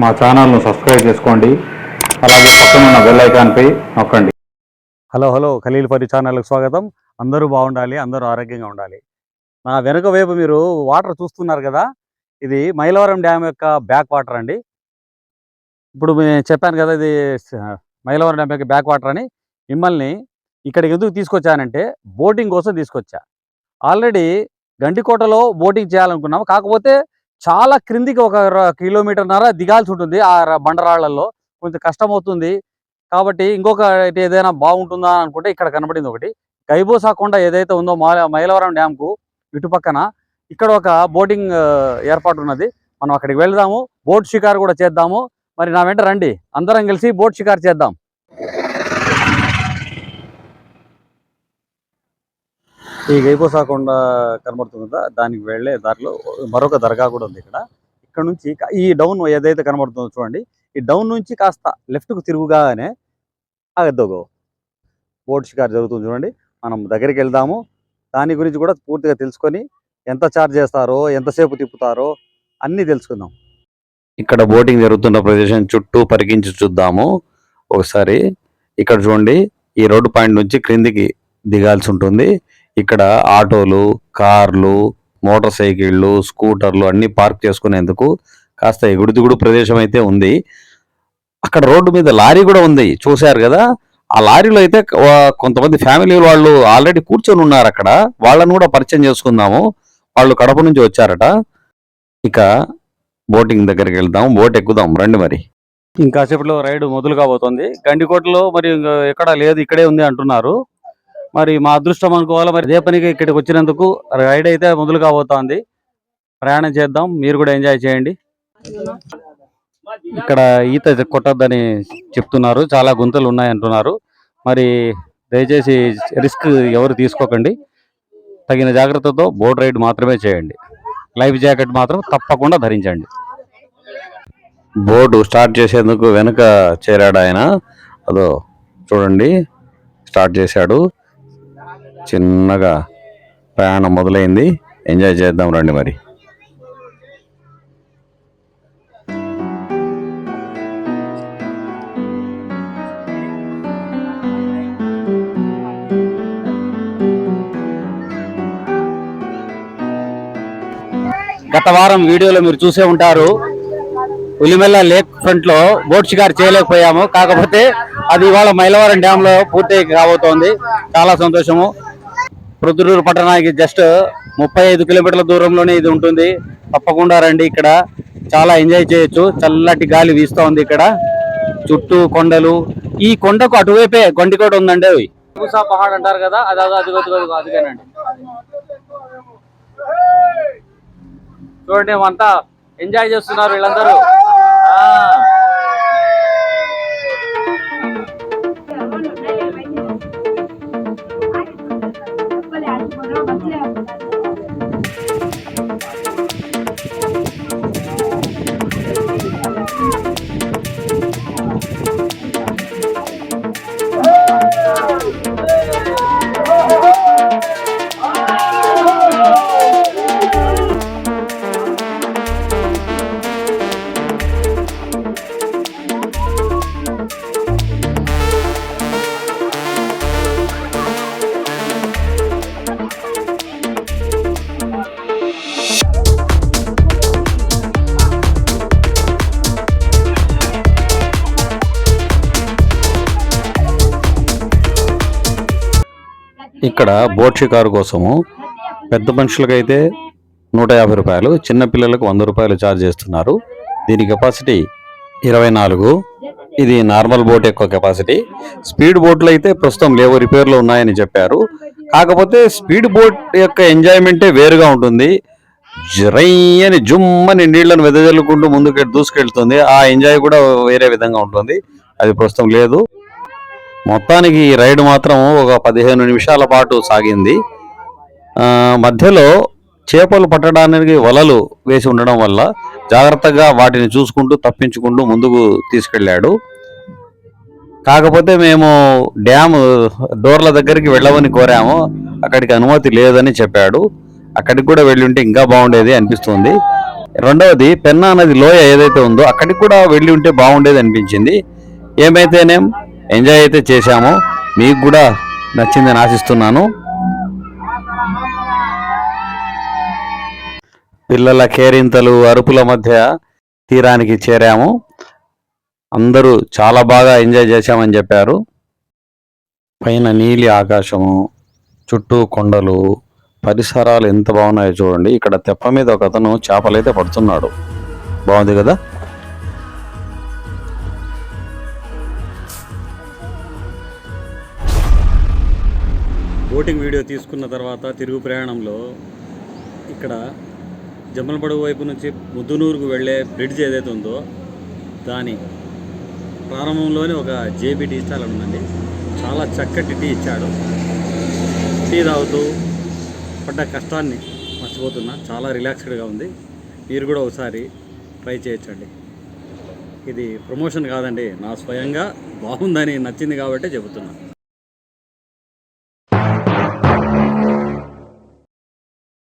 మా ఛానల్ను సబ్స్క్రైబ్ చేసుకోండి. అలాగే పక్కన ఉన్న బెల్ ఐకాన్పై నొక్కండి. హలో హలో ఖలీల్పల్లి ఛానల్కి స్వాగతం. అందరూ బాగుండాలి అందరూ ఆరోగ్యంగా ఉండాలి. నా వెనుక వైపు మీరు వాటర్ చూస్తున్నారు కదా ఇది మైలవరం డ్యామ్ యొక్క బ్యాక్ వాటర్ అండి. ఇప్పుడు చెప్పాను కదా ఇది మైలవరం డ్యామ్ యొక్క బ్యాక్ వాటర్ అని. మిమ్మల్ని ఇక్కడికి ఎందుకు తీసుకొచ్చానంటే బోటింగ్ కోసం తీసుకొచ్చా. ఆల్రెడీ గండికోటలో బోటింగ్ చేయాలనుకున్నాము. కాకపోతే చాలా క్రిందికి ఒక ర- కిలోమీటర్న్నర దిగాల్సి ఉంటుంది ఆ బండరాళ్ళలో. కొంచెం కష్టమవుతుంది. కాబట్టి ఇంకొక ఏదైనా బాగుంటుందా అనుకుంటే ఇక్కడ కనబడింది ఒకటి. గైబోసా కొండ ఏదైతే ఉందో మైలవరం డ్యామ్కు ఇటు పక్కన ఇక్కడ ఒక బోటింగ్ ఏర్పాటు ఉన్నది. మనం అక్కడికి వెళ్దాము. బోట్ షికారు కూడా చేద్దాము. మరి నా వెంట రండి. అందరం కలిసి బోట్ షికారు చేద్దాం. ఈ గైబోసా కొండ కనబడుతుంది కదా దానికి వెళ్ళే దారిలో మరొక దర్గా కూడా ఉంది ఇక్కడ. ఇక్కడ నుంచి ఈ డౌన్ ఏదైతే కనబడుతుందో చూడండి ఈ డౌన్ నుంచి కాస్త లెఫ్ట్కు తిరుగుగానే ఆగద్దోగో. బోట్ షికారు జరుగుతుంది చూడండి. మనం దగ్గరికి వెళ్దాము. దాని గురించి కూడా పూర్తిగా తెలుసుకొని ఎంత ఛార్జ్ చేస్తారో ఎంతసేపు తిప్పుతారో అన్నీ తెలుసుకుందాం. ఇక్కడ బోటింగ్ జరుగుతున్న ప్రదేశం చుట్టూ పరికించి చూద్దాము. ఒకసారి ఇక్కడ చూడండి ఈ రోడ్డు పాయింట్ నుంచి క్రిందికి దిగాల్సి ఉంటుంది. ఇక్కడ ఆటోలు కార్లు మోటార్ సైకిళ్ళు స్కూటర్లు అన్నీ పార్క్ చేసుకునేందుకు కాస్త ఎగుడుదిగుడు ప్రదేశం అయితే ఉంది. అక్కడ రోడ్డు మీద లారీ కూడా ఉంది. చూశారు కదా? ఆ లారీలో అయితే కొంతమంది ఫ్యామిలీ వాళ్ళు ఆల్రెడీ కూర్చొని ఉన్నారు అక్కడ. వాళ్ళని కూడా పరిచయం చేసుకుందాము. వాళ్ళు కడప నుంచి వచ్చారట. ఇక బోటింగ్ దగ్గరికి వెళ్దాం. బోట్ ఎక్కుదాం. రండి మరి. ఇంకా సేపట్లో రైడ్ మొదలు కాబోతోంది గండికోటలో మరి ఎక్కడ ఎక్కడా లేదు. ఇక్కడే ఉంది అంటున్నారు. మరి మా అదృష్టం అనుకోవాలి? మరి అదే పనికి ఇక్కడికి వచ్చినందుకు రైడ్ అయితే మొదలు కాబోతోంది ప్రయాణం చేద్దాం. మీరు కూడా ఎంజాయ్ చేయండి. ఇక్కడ ఈత కొట్టద్దని చెప్తున్నారు. చాలా గుంతలు ఉన్నాయి అంటున్నారు మరి దయచేసి రిస్క్ ఎవరు తీసుకోకండి. తగిన జాగ్రత్తతో బోట్ రైడ్ మాత్రమే చేయండి. లైఫ్ జాకెట్ మాత్రం తప్పకుండా ధరించండి. బోటు స్టార్ట్ చేసేందుకు వెనుక చేరాడు ఆయన. అదో చూడండి. స్టార్ట్ చేశాడు. చిన్నగా ప్రయాణం మొదలైంది. ఎంజాయ్ చేద్దాం రండి మరి. గత వారం వీడియోలో మీరు చూసే ఉంటారు. ఉలిమెల్ల లేక్ ఫ్రంట్లో బోట్ షికారు చేయలేకపోయాము. కాకపోతే అది ఇవాళ మైలవరం డ్యామ్లో పూర్తి కాబోతోంది చాలా సంతోషము. ప్రొద్దుటూరు పట్టణానికి జస్ట్ ముప్పై ఐదు కిలోమీటర్ల దూరంలోనే ఇది ఉంటుంది. తప్పకుండా రండి ఇక్కడ. చాలా ఎంజాయ్ చేయొచ్చు. చల్లటి గాలి వీస్తూ ఉంది ఇక్కడ. చుట్టూ కొండలు. ఈ కొండకు అటువైపే కొండికోట ఉందండి అవి మూసా పహాడ్ అంటారు కదా అది అది అదిగో చూడండి అంతా ఎంజాయ్ చేస్తున్నారు వీళ్ళందరూ. ఇక్కడ బోట్ షికారు కోసము పెద్ద మనుషులకైతే నూట యాభై రూపాయలు చిన్న పిల్లలకు వంద రూపాయలు ఛార్జ్ చేస్తున్నారు. దీని కెపాసిటీ ఇరవై నాలుగు. ఇది నార్మల్ బోట్ యొక్క కెపాసిటీ స్పీడ్ బోట్లు అయితే ప్రస్తుతం లేవు రిపేర్లో ఉన్నాయని చెప్పారు. కాకపోతే స్పీడ్ బోట్ యొక్క ఎంజాయ్మెంటే వేరుగా ఉంటుంది. జరయ్యని జుమ్మని నీళ్ళను వెదజల్లుకుంటూ ముందుకు దూసుకెళ్తుంది. ఆ ఎంజాయ్ కూడా వేరే విధంగా ఉంటుంది. అది ప్రస్తుతం లేదు. మొత్తానికి ఈ రైడ్ మాత్రం ఒక పదిహేను నిమిషాల పాటు సాగింది. మధ్యలో చేపలు పట్టడానికి వలలు వేసి ఉండడం వల్ల జాగ్రత్తగా వాటిని చూసుకుంటూ తప్పించుకుంటూ ముందుకు తీసుకెళ్ళాడు. కాకపోతే మేము డ్యామ్ డోర్ల దగ్గరికి వెళ్ళమని కోరాము. అక్కడికి అనుమతి లేదని చెప్పాడు. అక్కడికి కూడా వెళ్ళి ఉంటే ఇంకా బాగుండేది అనిపిస్తుంది. రెండవది పెన్నా నది లోయ ఏదైతే ఉందో అక్కడికి కూడా వెళ్ళి ఉంటే బాగుండేది అనిపించింది. ఏమైతేనేం ఎంజాయ్ అయితే చేశాము. మీకు కూడా నచ్చిందని ఆశిస్తున్నాను. పిల్లల కేరింతలు అరుపుల మధ్య తీరానికి చేరాము. అందరూ చాలా బాగా ఎంజాయ్ చేశామని చెప్పారు. పైన నీలి ఆకాశము చుట్టూ కొండలు పరిసరాలు ఎంత బాగున్నాయో చూడండి. ఇక్కడ తెప్ప మీద ఒక అతను చేపలైతే పడుతున్నాడు. బాగుంది కదా? బోటింగ్ వీడియో తీసుకున్న తర్వాత తిరుగు ప్రయాణంలో ఇక్కడ జమ్మలపడుగు వైపు నుంచి ముద్దునూరుకు వెళ్ళే బ్రిడ్జ్ ఏదైతే ఉందో దాని ప్రారంభంలోనే ఒక జేబీ టీ స్టాల్ ఉందండి. చాలా చక్కటి టీ ఇచ్చాడు. టీ తాగుతూ పడ్డ కష్టాన్ని మర్చిపోతున్నా చాలా రిలాక్స్డ్గా ఉంది. మీరు కూడా ఒకసారి ట్రై చేయొచ్చండి. ఇది ప్రమోషన్ కాదండి నా స్వయంగా బాగుందని నచ్చింది కాబట్టి చెబుతున్నా